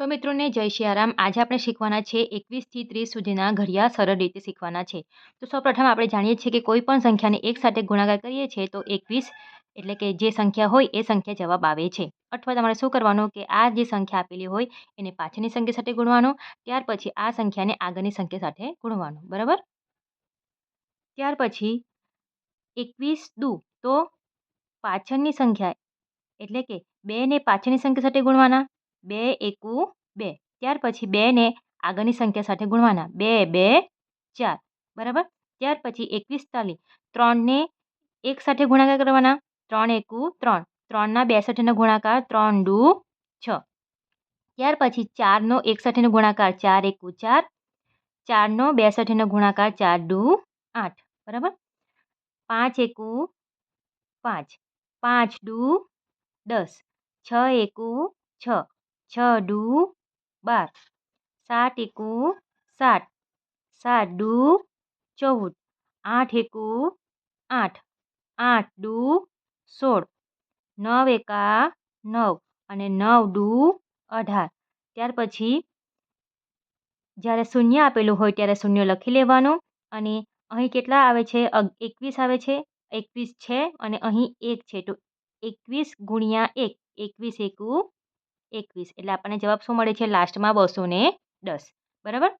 સો મિત્રોને જય સિયારામ આજે આપણે શીખવાના છે એકવીસથી ત્રીસ સુધીના ઘડિયા સરળ રીતે શીખવાના છે. તો સૌપ્રથમ આપણે જાણીએ છીએ કે કોઈ પણ સંખ્યાને એક સાથે ગુણાકાર કરીએ છીએ તો એકવીસ એટલે કે જે સંખ્યા હોય એ સંખ્યા જવાબ આવે છે. અથવા તમારે શું કરવાનું કે આ જે સંખ્યા આપેલી હોય એને પાછળની સંખ્યા સાથે ગુણવાનું, ત્યાર પછી આ સંખ્યાને આગળની સંખ્યા સાથે ગુણવાનું. બરાબર? ત્યાર પછી એકવીસ દુ તો પાછળની સંખ્યા એટલે કે બે ને પાછળની સંખ્યા સાથે ગુણવાના બે, એકુ બે. ત્યાર પછી બેને આગળની સંખ્યા સાથે ગુણવાના. બે બે, ચાર. બરાબર? ત્યાર પછી એકવીસ તાલી ત્રણને એક સાથે ગુણાકાર કરવાના. ત્રણ, એકુ ત્રણ. ત્રણના બે સાથેનો ગુણાકાર ત્રણ, દુ, છ. ત્યાર પછી ચારનો એક સાથેનો ગુણાકાર ચાર, એકુ ચાર. ચારનો બે સાથેનો ગુણાકાર ચાર, દુ, આઠ. બરાબર? પાંચ, એકુ પાંચ. પાંચ, દુ, દસ. છ, એકુ છ. છ દુ બાર સાત એકુ સાત સાત દુ ચૌદ આઠ એકુ આઠ આઠ દુ સોળ નવ એકા નવ અને નવ દુ અઢાર ત્યાર પછી જ્યારે શૂન્ય આપેલું હોય ત્યારે શૂન્ય લખી લેવાનું અને અહીં કેટલા આવે છે? એકવીસ આવે છે. એકવીસ છે અને અહીં એક છે. તો એકવીસ ગુણ્યા એક, એકવીસ એકુ એકવીસ. એટલે આપણને જવાબ શું મળે છે? લાસ્ટમાં બસો ને દસ. બરાબર?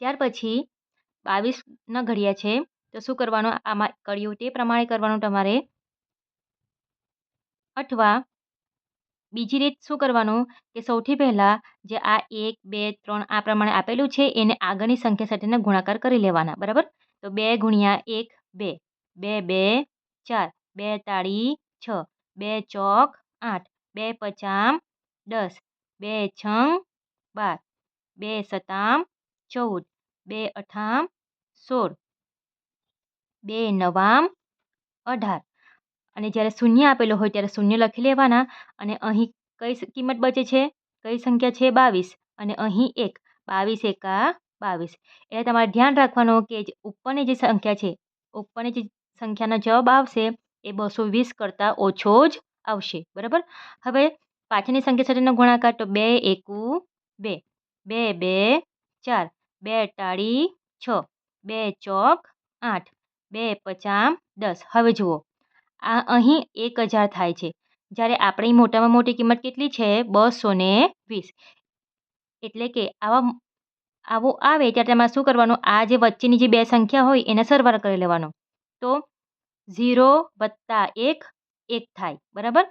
ત્યાર પછી બાવીસના ઘડિયા છે. તો શું કરવાનું? આમાં કર્યું તે પ્રમાણે કરવાનું તમારે. અથવા બીજી રીત શું કરવાનું? કે સૌથી પહેલાં જે આ એક, બે, ત્રણ આ પ્રમાણે આપેલું છે, એને આગળની સંખ્યા સાથેના ગુણાકાર કરી લેવાના. બરાબર? તો બે ગુણ્યા એક, બે. બે બે, ચાર. બે તાળી છ. બે ચોક આઠ. બે પચામ દસ, બે છંગ બાર, બે સતામ ચૌદ, બે અઠામ સોળ, બે નવામ અઢાર. અને જ્યારે શૂન્ય આપેલો હોય ત્યારે શૂન્ય લખી લેવાના અને અહીં કઈ કિંમત બચે છે? કઈ સંખ્યા છે? બાવીસ. અને અહીં એક, બાવીસ એકા બાવીસ. એટલે તમારે ધ્યાન રાખવાનું કે ઉપરની જે સંખ્યા છે, ઉપરની જે સંખ્યાનો જવાબ આવશે એ બસો વીસ કરતાં ઓછો જ આવશે, બરાબર? હવે પાછળની સંખ્યા સાથેનો ગુણાકાર તો બે એકુ બે બે બે, ચાર, બે ટાળી છ, બે ચોક આઠ, બે પચામ દસ. હવે જુઓ, આ અહીં એક હજાર થાય છે. જ્યારે આપણી મોટામાં મોટી કિંમત કેટલી છે? બસો ને વીસ. એટલે કે આવા આવો આવે ત્યારે તમારે શું કરવાનું? આ જે વચ્ચેની જે બે સંખ્યા હોય એને સરવાળો કરી લેવાનો. તો ઝીરો વત્તા એક એક થાય, બરાબર?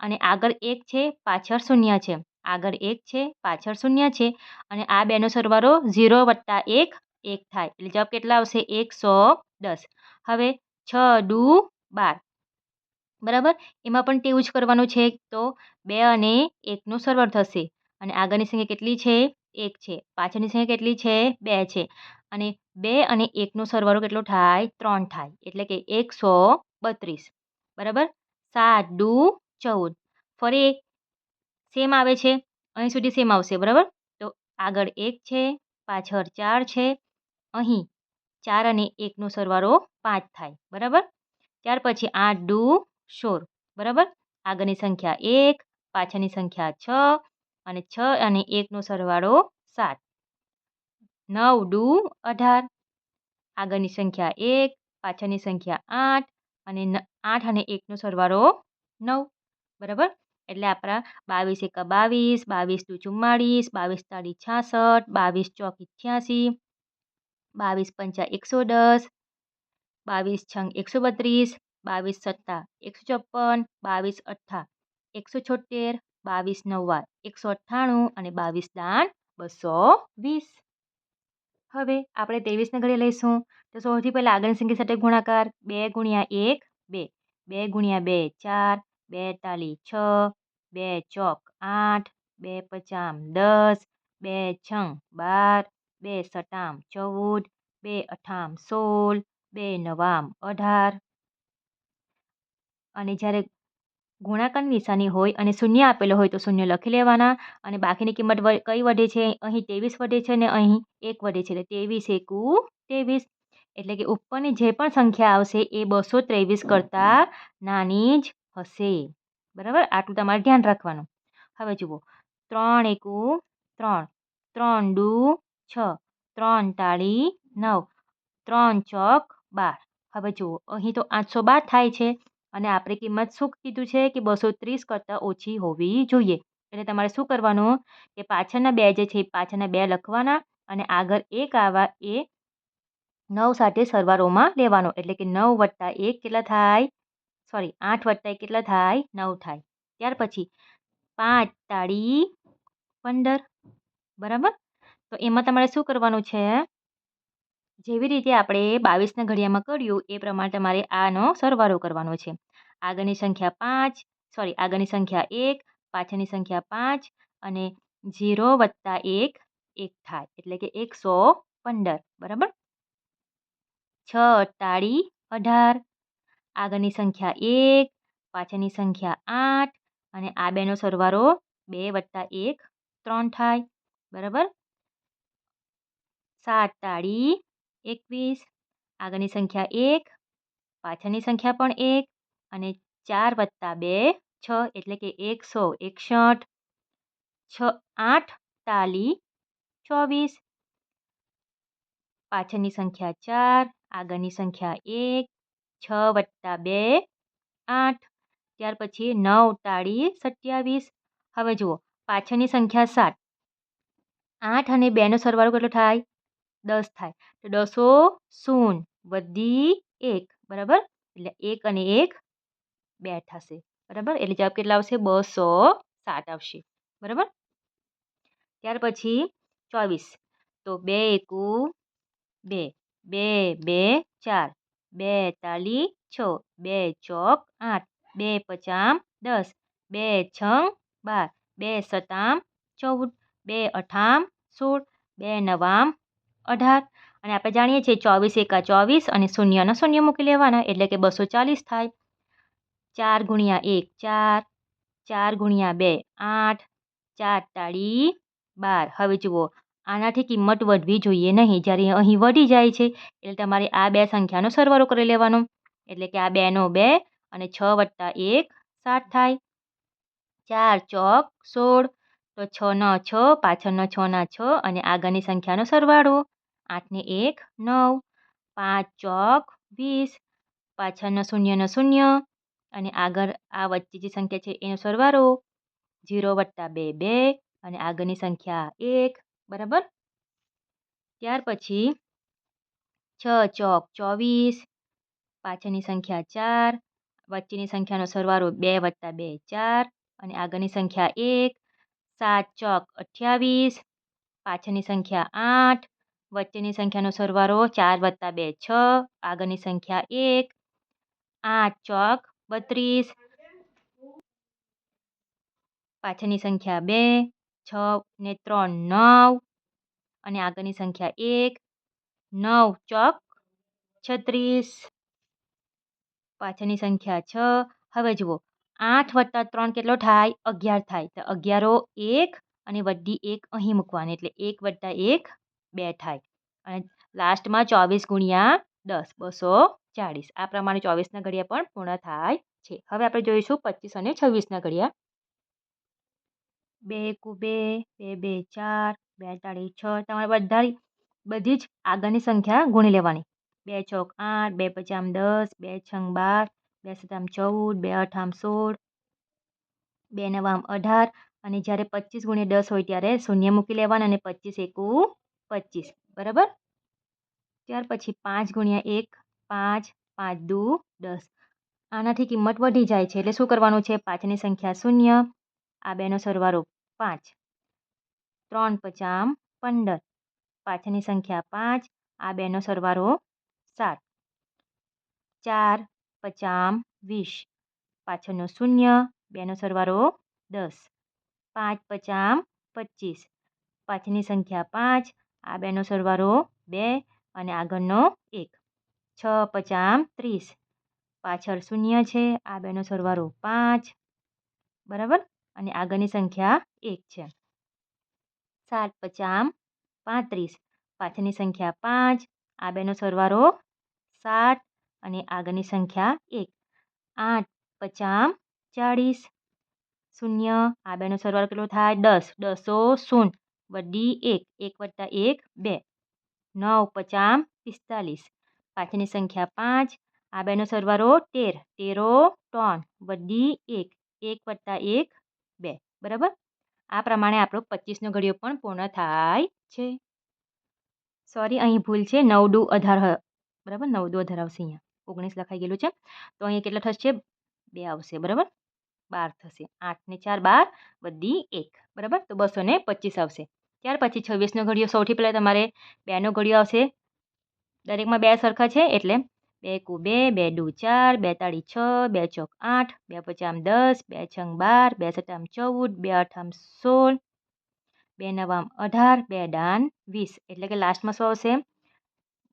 અને આગળ એક છે, પાછળ શૂન્ય છે. આગળ એક છે, પાછળ શૂન્ય છે. અને આ બેનો સરવાળો ઝીરો વત્તા એક એક થાય. એટલે જવાબ કેટલા આવશે? એકસો દસ. હવે છ દુ બાર. બરાબર? એમાં પણ તેવું જ કરવાનું છે. તો બે અને એકનો સરવાળો થશે. અને આગળની સંખ્યા કેટલી છે? એક છે. પાછળની સંખ્યા કેટલી છે? બે છે. અને બે અને એકનો સરવાળો કેટલો થાય? ત્રણ થાય. એટલે કે એકસો બત્રીસ. બરાબર? સાત દુ ચૌદ. ફરી સેમ આવે છે. અહીં સુધી સેમ આવશે, બરાબર? તો આગળ એક છે, પાછળ ચાર છે. અહીં ચાર અને એકનો સરવાળો પાંચ થાય, બરાબર? ત્યાર પછી આઠ દુ સોળ, બરાબર? આગળની સંખ્યા એક, પાછળની સંખ્યા છ અને છ અને એકનો સરવાળો સાત. નવ દુ અઢાર. આગળની સંખ્યા એક, પાછળની સંખ્યા આઠ અને આઠ અને એકનો સરવાળો નવ, બરાબર? એટલે આપણા બાવીસ એકા બાવીસ બાવીસ દુ ચુમ્માળીસ, બાવીસ તાળી છાસઠ, બાવીસ ચોક અઠ્યાસી બાવીસ પંચા એકસો દસ, બાવીસ છંગ એકસો બત્રીસ, બાવીસ સત્તા એકસો ચોપન બાવીસ અઠ્ઠા એકસો છોતેર બાવીસ નવ્વા એકસો અઠ્ઠાણું અને બાવીસ દાન બસો વીસ. હવે આપણે ત્રેવીસને ઘડી લઈશું. તો સૌથી પહેલાં આગળની સંખ્યા સાથે ગુણાકાર. બે ગુણ્યા એક, બે. બે ગુણ્યા બે, ચાર. બે તાલી છ. બે ચોક આઠ. બે પચામ દસ. બે છંગ બાર. બે સટામ ચૌદ. બે અઠામ સોળ. બે નવામ અઢાર. અને જ્યારે ગુણાકારની નિશાની હોય અને શૂન્ય આપેલો હોય તો શૂન્ય લખી લેવાના અને બાકીની કિંમત કઈ વધે છે? અહીં ત્રેવીસ વધે છે ને અહીં એક વધે છે. એટલે ત્રેવીસ એકુ ત્રેવીસ. એટલે કે ઉપરની જે પણ સંખ્યા આવશે એ બસો ત્રેવીસ કરતાં નાની જ હશે. બરાબર? આટલું તમારે ધ્યાન રાખવાનું. હવે જુઓ. ત્રણ એકુ ત્રણ. ત્રણ દુ છ. ત્રણ તાળી નવ. ત્રણ ચોક બાર. હવે જુઓ. અહીં તો આઠસો બાર થાય છે. અને આપણે કિંમત શું કીધું છે કે બસો ત્રીસ કરતાં ઓછી હોવી જોઈએ. એટલે તમારે શું કરવાનું કે પાછળના બે જે છે પાછળના બે લખવાના અને આગળ એક આવા એ નવ સાથે સરવારોમાં લેવાનો. એટલે કે નવ વત્તા એક કેટલા થાય? સોરી, આઠ વત્તા કેટલા થાય? નવ થાય. ત્યાર પછી પાંચ તાળી પંદર. બરાબર? તો એમાં તમારે શું કરવાનું છે? જેવી રીતે આપણે બાવીસના ઘડિયામાં કર્યું, એ પ્રમાણે તમારે આનો સરવાળો કરવાનો છે. આગળની સંખ્યા પાંચ સોરી આગળની સંખ્યા એક, પાછળની સંખ્યા પાંચ અને ઝીરો વત્તા એક એક થાય. એટલે કે એકસો પંદર. બરાબર? છ અડતાળી અઢાર. આગળની સંખ્યા એક, પાછળની સંખ્યા આઠ અને આ બેનો સરવાળો બે વત્તા એક, ત્રણ થાય. બરાબર? સાત તાળી એકવીસ, આગળની સંખ્યા એક, પાછળની સંખ્યા પણ એક અને ચાર વત્તા બે, છ એટલે કે એકસો એકસઠ, છ, આઠ, તાલી, ચોવીસ. પાછળની સંખ્યા ચાર, આગળની સંખ્યા એક, છ વત્તા બે, આઠ. ત્યાર પછી નવ તાળી સત્યાવીસ. હવે જુઓ, પાછળની સંખ્યા સાત. આઠ અને બેનો સરવાળો કેટલો થાય? દસ થાય. દસો શૂન વધી એક બરાબર એટલે એક અને એક બે થશે બરાબર એટલે જવાબ કેટલા આવશે બસો સાત આવશે બરાબર ત્યાર પછી ચોવીસ તો બે એકુ બે બે બે ચાર બે તાલી છ બે ચોક આઠ બે પચામ દસ બે છંગ બાર બે સતામ ચૌદ બે અઠામ સોળ બે નવામ અઢાર અને આપણે જાણીએ છીએ ચોવીસ એકા ચોવીસ અને શૂન્યના શૂન્ય મૂકી લેવાના, એટલે કે બસો ચાલીસ થાય. ચાર ગુણ્યા એક, ચાર. ચાર ગુણ્યા બે, આઠ. ચાર તાળી બાર. હવે જુઓ, આનાથી કિંમત વધવી જોઈએ નહીં. જ્યારે અહીં વધી જાય છે, એટલે તમારે આ બે સંખ્યાનો સરવાળો કરી લેવાનો. એટલે કે આ બેનો બે અને છ વત્તા એક સાત થાય. ચાર ચોક સોળ, તો છ ન છ, પાછળનો છ ના છ અને આગળની સંખ્યાનો સરવાળો. આઠને એક, નવ, પાંચ, ચોક, વીસ પાછળનો શૂન્યનો શૂન્ય અને આગળ આ વચ્ચે જે સંખ્યા છે એનો સરવારો ઝીરો વત્તા બે બે અને આગળની સંખ્યા એક, બરાબર? ત્યાર પછી છ, ચોક, ચોવીસ, પાછળની સંખ્યા ચાર, વચ્ચેની સંખ્યાનો સરવારો બે વત્તા બે, ચાર અને આગળની સંખ્યા એક, સાત, ચોક, અઠ્યાવીસ, પાછળની સંખ્યા આઠ વચ્ચેની સંખ્યાનો સરવાળો ચાર વત્તા બે છ, આગળની સંખ્યા એક, આઠ ચોક બત્રીસ, પાછળની સંખ્યા બે, છ ને ત્રણ નવ, અને આગળની સંખ્યા એક, નવ ચોક છત્રીસ. પાછળની સંખ્યા છ, હવે જુઓ, આઠ વત્તા ત્રણ કેટલો થાય? અગિયાર થાય. તો અગિયારો એક અને વડ્ડી એક અહીં મૂકવાની, એટલે એક વત્તા એક બે થાય. અને લાસ્ટમાં ચોવીસ ગુણ્યા દસ, બસો ચાળીસ. આ પ્રમાણે ચોવીસના ઘડિયા પણ પૂર્ણ થાય છે. હવે આપણે જોઈશું પચીસ અને છવ્વીસના ઘડિયા. બે એકુ બે બે બે ચાર, બે તાળી છ. તમારે બધા બધી જ આગળની સંખ્યા ગુણી લેવાની. બે ચોક આઠ, બે પચામ દસ, બે છંગ બાર, બે સતામ ચૌદ, બે અઠામ સોળ, બે નવામ અઢાર. અને જ્યારે પચીસ ગુણ્યા દસ હોય ત્યારે શૂન્ય મૂકી લેવાના અને પચીસ એકુ પચીસ, બરાબર? ત્યાર પછી પાંચ ગુણ્યા એક, પાંચ પાંચ દુ, દસ. આનાથી કિંમત વધી જાય છે, એટલે શું કરવાનું છે? પાંચની સંખ્યા શૂન્ય, આ બેનો સરવારો પાંચ. ત્રણ પચામ પંદર. પાંચની સંખ્યા પાંચ, આ બેનો સરવારો સાત. ચાર પચામ વીસ. પાછળનો શૂન્ય, બેનો સરવારો દસ. પાંચ પચામ પચીસ. પાંચની સંખ્યા પાંચ આ બેનો સરવાળો બે અને આગળનો એક. છ પચામ ત્રીસ. પાછળ શૂન્ય છે. આ બેનો સરવાળો પાંચ. બરાબર? અને આગળની સંખ્યા એક છે. સાત પચામ પાંત્રીસ. પાછળની સંખ્યા પાંચ. આ બેનો સરવાળો સાત અને આગળની સંખ્યા એક. આઠ પચામ ચાળીસ. શૂન્ય. આ બેનો સરવાળો કેટલો થાય? દસ. દસો શૂન્ય. વડી એક એક વત્તા એક, બે. નવ પચામ પિસ્તાલીસ. પાછળની સંખ્યા પાંચ. આ બેનો સરવારો તેર. તેરો ત્રણ વડી એક એક વત્તા એક, બે. બરાબર? આ પ્રમાણે આપણો પચીસનો ઘડિયો પણ પૂર્ણ થાય છે. સોરી, અહીં ભૂલ છે. નવ ડુ અઢાર બરાબર? નવ દુ અઢાર આવશે અહીંયા. ઓગણીસ લખાઈ ગયેલું છે. તો અહીંયા કેટલા થશે? બે આવશે. બરાબર? બાર થશે. આઠ ને ચાર બાર. વધી એક. બરાબર? તો બસો ને પચીસ આવશે. ત્યાર પછી છવ્વીસનો ઘડિયો સૌથી પહેલાં તમારે બેનો ઘડિયો આવશે. દરેકમાં બે સરખા છે એટલે બે કુ બે બે દુ ચાર, બે તાળી છ, બે ચોક આઠ, બે પચામ દસ, બે છંગ બાર, બે સટામ ચૌદ, બે અઠામ સોળ, બે નવામ અઢાર, બે દાન વીસ એટલે કે લાસ્ટમાં શું આવશે?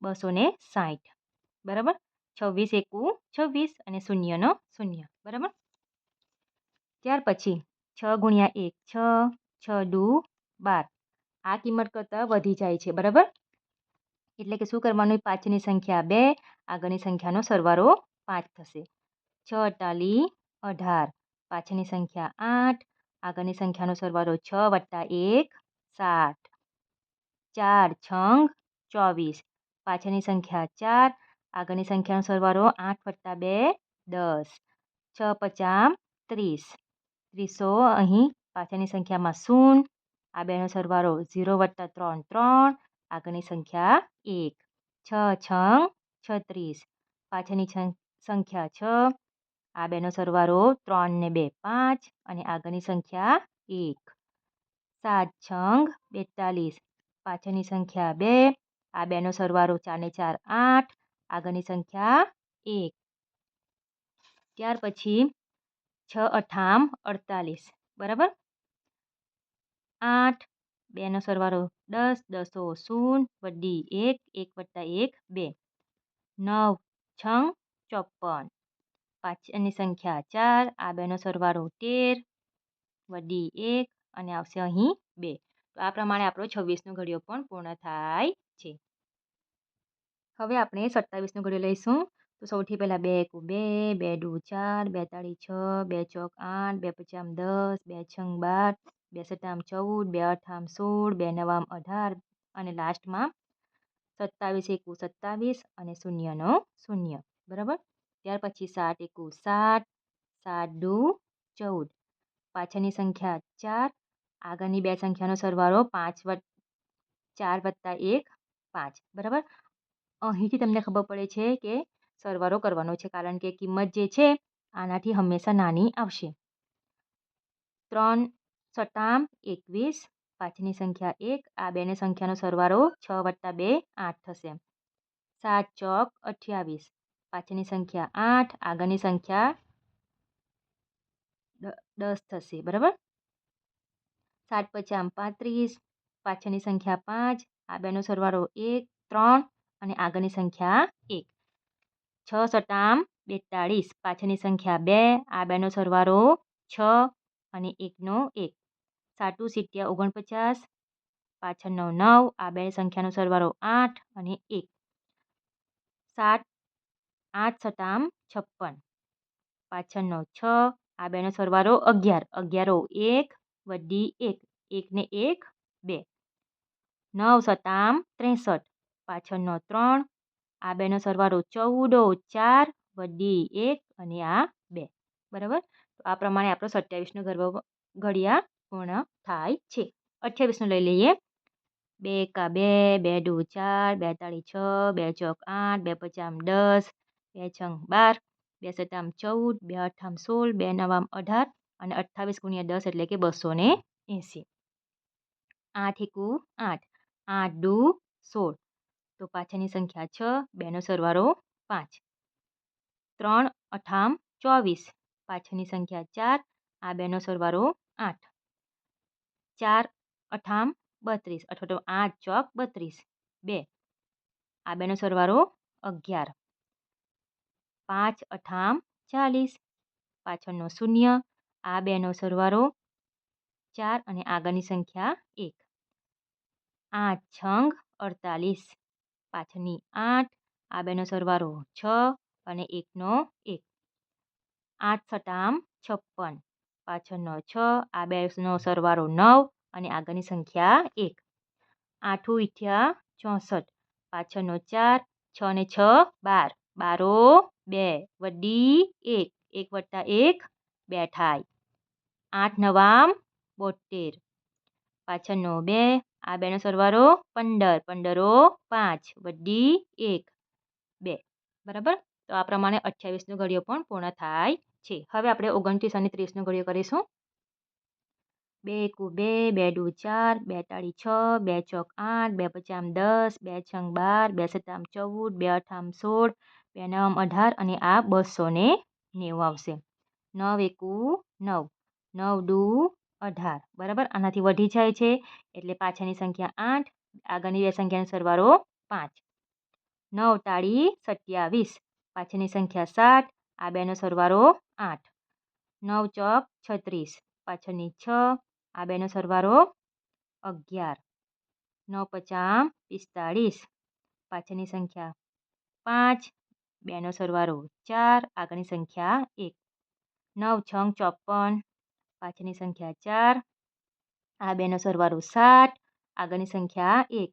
બસો ને સાઠ બરાબર? છવ્વીસ એકુ છવ્વીસ અને શૂન્યનો શૂન્ય. બરાબર? ત્યાર પછી છ ગુણ્યા એક છ છ દુ બાર. આ કિંમત કરતાં વધી જાય છે, બરાબર? એટલે કે શું કરવાનું? પાછળની સંખ્યા બે, આગળની સંખ્યાનો સરવારો પાંચ થશે. છ અટાલી અઢાર પાછળની સંખ્યા આઠ, આગળની સંખ્યાનો સરવારો છ વત્તા એક સાત ચાર છંગ ચોવીસ પાછળની સંખ્યા ચાર, આગળની સંખ્યાનો સરવારો આઠ વત્તા બે દસ. છ પચામ ત્રીસ. ત્રીસો અહીં પાછળની સંખ્યામાં શૂન્ય આ બેનો સરવાળો ઝીરો વત્તા ત્રણ ત્રણ, આગળની સંખ્યા એક. છ છંગ, છત્રીસ. પાછળની સંખ્યા છ. આ બેનો સરવાળો ત્રણ ને બે, પાંચ અને આગળની સંખ્યા એક. સાત છંગ, બેતાલીસ. પાછળની સંખ્યા બે. આ બેનો સરવાળો ચાર ને ચાર, આઠ. આગળની સંખ્યા એક. ત્યાર પછી છ અઠામ અડતાલીસ. બરાબર? આઠ બેનો સરવાળો દસ, દસો શૂન્ય વડી એક એક વત્તા એક, બે. નવ છંગ ચોપન પાછળની સંખ્યા ચાર, આ બેનો સરવાળો તેર વડી એક અને આવશે અહીં બે. તો આ પ્રમાણે આપણો છવ્વીસનો ઘડિયો પણ પૂર્ણ થાય છે. હવે આપણે સત્તાવીસનો ઘડિયો લઈશું. તો સૌથી પહેલાં બે એકુ બે બે દુ ચાર, બે તાળી છ, બે ચોક આઠ, બે પચામ દસ, બે છંગ બાર બે સટામ ચૌદ, બે અઠામ સોળ, બે નવામ અઢાર અને લાસ્ટમાં સત્તાવીસ, એકુ સત્તાવીસ અને શૂન્યનો શૂન્ય. બરાબર? ત્યાર પછી સાત, એકુ સાત સાત, દુ, ચૌદ. પાછળની સંખ્યા ચાર, આગળની બે સંખ્યાનો સરવાળો પાંચ વત્ત ચાર વત્તા એક, પાંચ. બરાબર? અહીંથી તમને ખબર પડે છે કે સરવાળો કરવાનો છે, કારણ કે કિંમત જે છે, આનાથી હંમેશા નાની આવશે. ત્રણ સટામ એકવીસ, પાંચની સંખ્યા એક, આ બેને સંખ્યાનો સરવાળો છ વત્તા બે, આઠ થશે. સાત ચોક, અઠ્યાવીસ પાછળની સંખ્યા આઠ, આગળની સંખ્યા દસ થશે, બરાબર? સાત પચામ પાંત્રીસ પાછળની સંખ્યા પાંચ, આ બેનો સરવાળો એક, ત્રણ અને આગળની સંખ્યા એક. છ સટામ બેતાળીસ પાછળની સંખ્યા બે, આ બેનો સરવાળો છ અને એકનો એક. સાટુ સિત્યા ઓગણપચાસ પાછળનો નવ આ બે સંખ્યાનો સરવાળો આઠ અને એક. સાત, આઠ સતામ છપ્પન. પાછળનો છ, આ બેનો સરવાળો અગિયાર. અગિયારો એક, વડી એક. એકને એક, બે. નવ સતામ ત્રેસઠ. પાછળનો ત્રણ, આ બેનો સરવાળો ચૌદો, ચાર, વડી એક અને આ બે. બરાબર? તો આ પ્રમાણે આપણો સત્યાવીસનો ગરબો ઘડિયા પૂર્ણ થાય છે. અઠ્યાવીસનું લઈ લઈએ. બે એકા બે બે દુ ચાર, બે તાળી છ, બે ચોક આઠ, બે પચામ દસ, બે છંગ બાર, બે સત્તામ ચૌદ, બે અઠામ સોળ, બે નવામ અઢાર અને અઠ્ઠાવીસ ગુણ્યા દસ એટલે કે બસો ને એંસી. આઠ એકુ આઠ. આઠ દુ સોળ. તો પાછળની સંખ્યા છ બેનો સરવારો પાંચ. ત્રણ અઠામ ચોવીસ. પાછળની સંખ્યા ચાર, આ બેનો સરવારો આઠ. ચાર, અઠામ, બત્રીસ. અથવા તો આઠ, ચોક, બત્રીસ. બે. આ બેનો સરવાળો અગિયાર. પાંચ, અઠામ, ચાલીસ. પાછળનો શૂન્ય. આ બેનો સરવાળો ચાર અને આગળની સંખ્યા એક. આઠ, છંગ, અડતાલીસ. પાછળની આઠ. આ બેનો સરવાળો છ અને એકનો એક. આઠ, સટામ, છપ્પન. પાછળનો છ, આ બેનો સરવાળો નવ અને આગળની સંખ્યા એક. આઠું ઇઠ્યા ચોસઠ પાછળનો ચાર, છ ને છ, બાર. બારો, બે, વડી એક એક વત્તા એક, બે થાય. આઠ નવામ બોતેર પાછળનો બે, આ બેનો સરવાળો પંદર, પંદરો પાંચ, વડી એક, બે. બરાબર? તો આ પ્રમાણે અઠ્યાવીસનો ઘડિયો પણ પૂર્ણ થાય. છે હવે આપણે ઓગણત્રીસ અને ત્રીસનો ઘડિયો કરીશું. બે એકુ બે બે દુ ચાર, બે તાળી છ, બે ચોક આઠ, બે પચામ દસ, બે છંગ બાર, બે સત્તામ ચૌદ, બે અઠામ સોળ, બે નવમ અઢાર અને આ બસો ને નેવું આવશે. નવ એકુ નવ નવ દુ અઢાર, બરાબર? આનાથી વધી જાય છે, એટલે પાછળની સંખ્યા આઠ, આગળની બે સંખ્યાનો સરવાળો પાંચ. નવ તાળી સત્યાવીસ, પાછળની સંખ્યા સાત આ બેનો સરવારો આઠ. નવ ચોક છત્રીસ. પાછળની છ, આ બેનો સરવારો અગિયાર. નવ પચામ પિસ્તાળીસ. પાછળની સંખ્યા પાંચ. બેનો સરવારો ચાર. આગળની સંખ્યા એક. નવ છંગ ચોપન. પાછળની સંખ્યા ચાર. આ બેનો સરવારો સાત. આગળની સંખ્યા એક.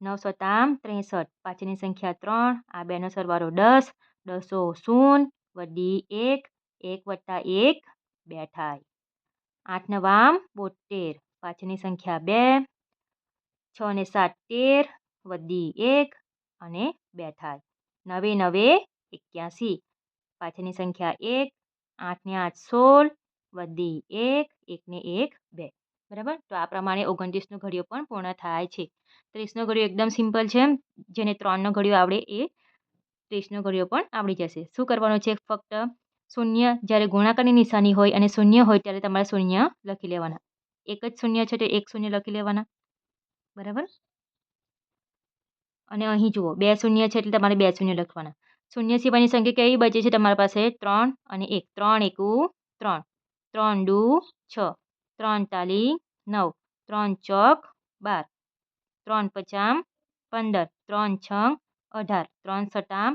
નવ સતામ ત્રેસઠ. પાછળની સંખ્યા ત્રણ. આ બેનો સરવારો દસ. દસો શૂન્ય. વડી એક એક વત્તા એક, બે થાય. આઠ નવામ બોતેર. પાછળની સંખ્યા બે. છ ને સાત, તેર. વધી એક અને બે થાય. નવે નવે, એક્યાસી. પાછળની સંખ્યા એક, આઠ ને આઠ સોળ વધી એક એક ને એક, બે. બરાબર? તો આ પ્રમાણે ઓગણત્રીસનો ઘડિયો પણ પૂર્ણ થાય છે. ત્રીસનો ઘડિયો એકદમ સિમ્પલ છે જેને ત્રણનો ઘડિયો આવડે એ ત્રીસનો ઘડિયો પણ આવડી જશે. શું કરવાનું છે ફક્ત? શૂન્ય જ્યારે ગુણાકારની નિશાની હોય અને શૂન્ય હોય ત્યારે તમારે શૂન્ય લખી લેવાના. એક જ શૂન્ય છે તો એક શૂન્ય લખી લેવાના. બરાબર? અને અહીં જુઓ, બે શૂન્ય છે એટલે તમારે બે શૂન્ય લખવાના. શૂન્ય સિવાયની સંખ્યા કેવી બચે છે? તમારી પાસે ત્રણ અને એક. ત્રણ એકુ ત્રણ. ત્રણ દુ છ. ત્રણ તાલી નવ. ત્રણ ચોક બાર. ત્રણ પચામ પંદર. ત્રણ છંગ અઢાર, ત્રણ સટામ,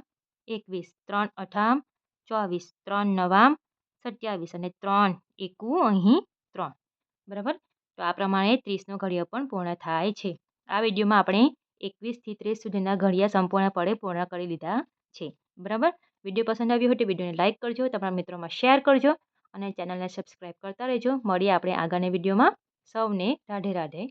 એકવીસ, ત્રણ અઠામ, ચોવીસ, ત્રણ નવામ, સત્યાવીસ અને ત્રણ એકુ અહીં ત્રણ. બરાબર? તો આ પ્રમાણે ત્રીસનો ઘડિયો પણ પૂર્ણ થાય છે. આ વિડીયોમાં આપણે એકવીસથી ત્રીસ સુધીના ઘડિયા સંપૂર્ણપણે પૂર્ણ કરી લીધા છે. બરાબર? વીડિયો પસંદ આવ્યો હોય તો વિડીયોને લાઇક કરજો, તમારા મિત્રોમાં શેર કરજો અને ચેનલને સબસ્ક્રાઈબ કરતા રહેજો. મળીએ આપણે આગળની વિડીયોમાં. સૌને રાધે રાધે.